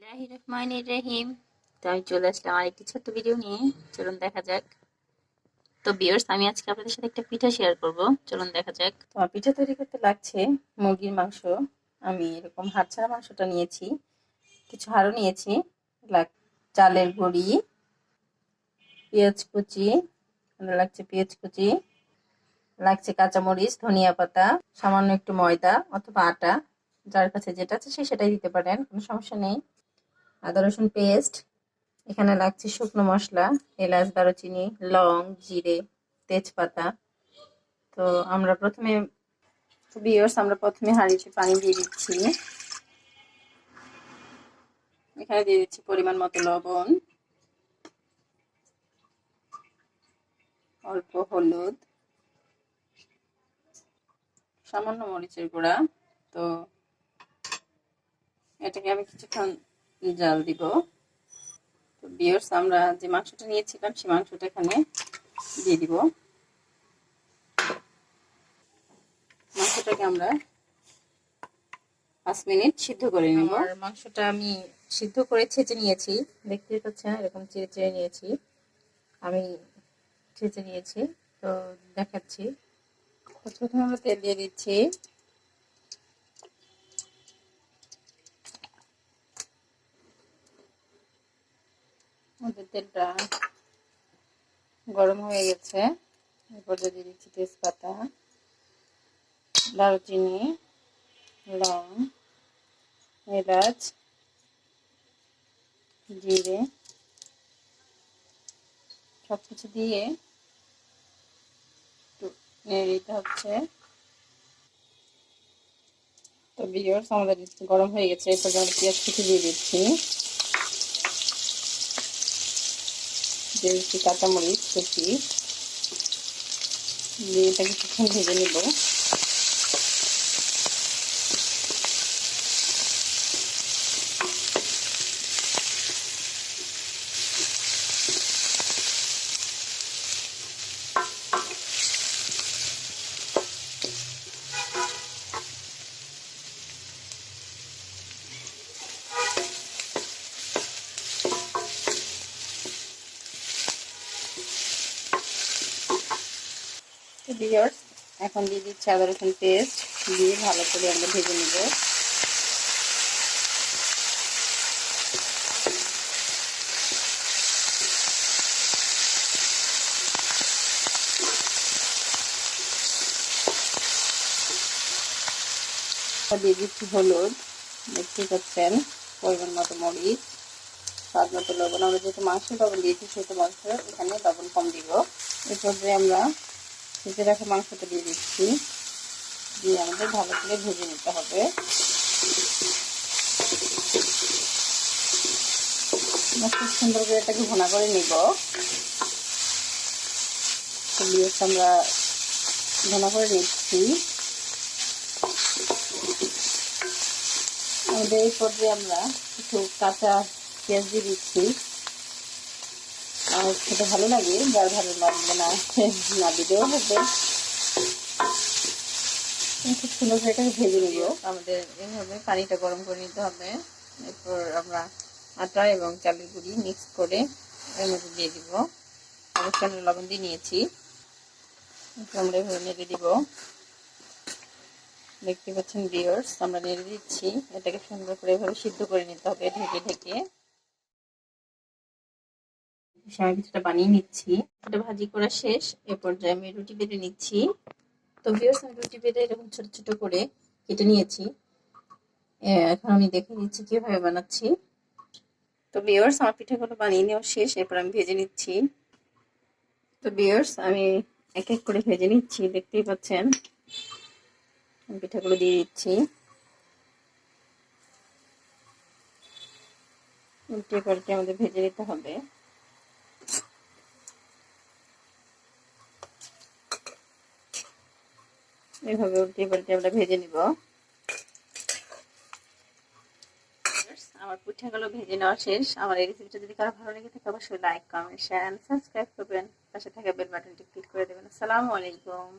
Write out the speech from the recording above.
বিসমিল্লাহির রহমানির রহিম। তো আমি চলে আসলাম আরেকটি ছোট্ট ভিডিও নিয়ে। চলুন দেখা যাক। তো বিয়ার্স আমি আজকে আপনাদের সাথে একটা পিঠা শেয়ার করব। চলুন দেখা যাক। তো পিঠা তৈরি করতে লাগছে মুরগির মাংস। আমি এরকম হাড় ছাড়া মাংসটা নিয়েছি। কিছু হাড়ও নিয়েছি। চালের গুঁড়ি, পেঁয়াজ কুচি লাগছে পেঁয়াজ কুচি, লাগছে কাঁচামরিচ, ধনিয়া পাতা, সামান্য একটু ময়দা অথবা আটা। যার কাছে যেটা আছে সে সেটাই দিতে পারেন, কোনো সমস্যা নেই। আদা, রসুন পেস্ট, এখানে লাগছে শুকনো মশলা, এলাচ, দারুচিনি, লং, জিরে, তেজপাতা। তো আমরা প্রথমে বিয়ার্স আমরা প্রথমে হাঁড়িতে পানি দিয়ে দিচ্ছি। এখানে দিয়ে দিচ্ছি পরিমাণ মতো লবণ। অল্প হলুদ। সামান্য মরিচের গুঁড়া। তো এটাকে আমি কিছুক্ষণ জাল দিব। তো বিয়ার্স আমরা যে মাংসটা নিয়েছিলাম, সেই মাংসটা এখানে দিয়ে দিব। মাংসটাকে আমরা পাঁচ মিনিট সিদ্ধ করে নেব। আর মাংসটা আমি সিদ্ধ করে ছেঁচে নিয়েছি। দেখতে পাচ্ছেন, এরকম চেড়ে নিয়েছি। আমি ছেঁচে নিয়েছি, তো দেখাচ্ছি। প্রথমে আমরা তেল দিয়ে দিচ্ছি। আমাদের তেলটা গরম হয়ে গেছে। এরপর দিয়ে দিচ্ছি তেজপাতা, দারুচিনি, লং, এলাচ, জিরে সব কিছু দিয়ে একটু নেড়ে দিতে হচ্ছে। তো বিয়ার্স আমাদের গরম হয়ে গেছে, এরপর পেঁয়াজ কুচি দিয়ে দিচ্ছি। দিয়ে দিচ্ছি কাঁচামরিচ কুচি দিয়ে এটাকে কিছুক্ষণ ভেজে নেব। ভিওর্স এখন দিয়ে দিচ্ছি আদা রসুন পেস্ট দিয়ে ভালো করে আমরা ভেজে নেব। দিয়ে দিচ্ছি হলুদ দেখতে পাচ্ছেন, পরিমাণ মতো মরিচ, স্বাদ মতো লবণ। আমরা যেহেতু মাংস লবণ দিয়েছি, সেহেতু মাংস এখানে লবণ কম দিব। এরপর আমরা ভেজে রাখা মাংসটা দিয়ে দিচ্ছি। দিয়ে আমাদের ভালো করে ভেজে নিতে হবে। খুব সুন্দর করে এটাকে ভোনা করে নিব। আমরা ভোনা করে নিচ্ছি। আমাদের এই পর্যায়ে আমরা কিছু কাঁচা পেঁয়াজ দিয়ে দিচ্ছি। আর খেতে ভালো লাগে, যার ভালো লাগবে না না দিলেও হবে। খুব সুন্দর করে এটাকে ভেজে নেব। আমাদের এইভাবে পানিটা গরম করে নিতে হবে। এরপর আমরা আটা এবং চালের গুঁড়ি মিক্স করে এর মধ্যে দিয়ে দিব। অবশ্যই আমরা লবণ দিয়ে নিয়েছি। আমরা এভাবে নেড়ে দিব। দেখতে পাচ্ছেন বিয়ার্স আমরা নেড়ে দিচ্ছি। এটাকে সুন্দর করে এভাবে সিদ্ধ করে নিতে হবে ঢেকে ঢেকে। আমি কিছুটা বানিয়ে নিচ্ছি। এটা ভাজি করা শেষ। এ পর্যায়ে আমি রুটি বেড়ে নিচ্ছি। তো ভিউর্স আমি রুটি বেড়ে এরকম ছোট ছোট করে কেটে নিয়েছি। এখন আমি দেখে নিচ্ছি কীভাবে বানাচ্ছি। তো বিয়ার্স আমার পিঠাগুলো বানিয়ে নেওয়া শেষ। এরপর আমি ভেজে নিচ্ছি। তো বিয়ার্স আমি এক এক করে ভেজে নিচ্ছি। দেখতেই পাচ্ছেন পিঠাগুলো দিয়ে দিচ্ছি। উল্টে পাল্টে আমাদের ভেজে নিতে হবে। এভাবে উল্টে পাল্টে আমরা ভেজে নিব। আমার পিঠাগুলো ভেজে নেওয়া শেষ। আমার এই রেসিপিটা যদি কারও ভালো লেগে থাকে, অবশ্যই লাইক কমেন্ট শেয়ার সাবস্ক্রাইব করবেন। পাশে থাকা বেল বাটনটি ক্লিক করে দেবেন। আসসালামু আলাইকুম।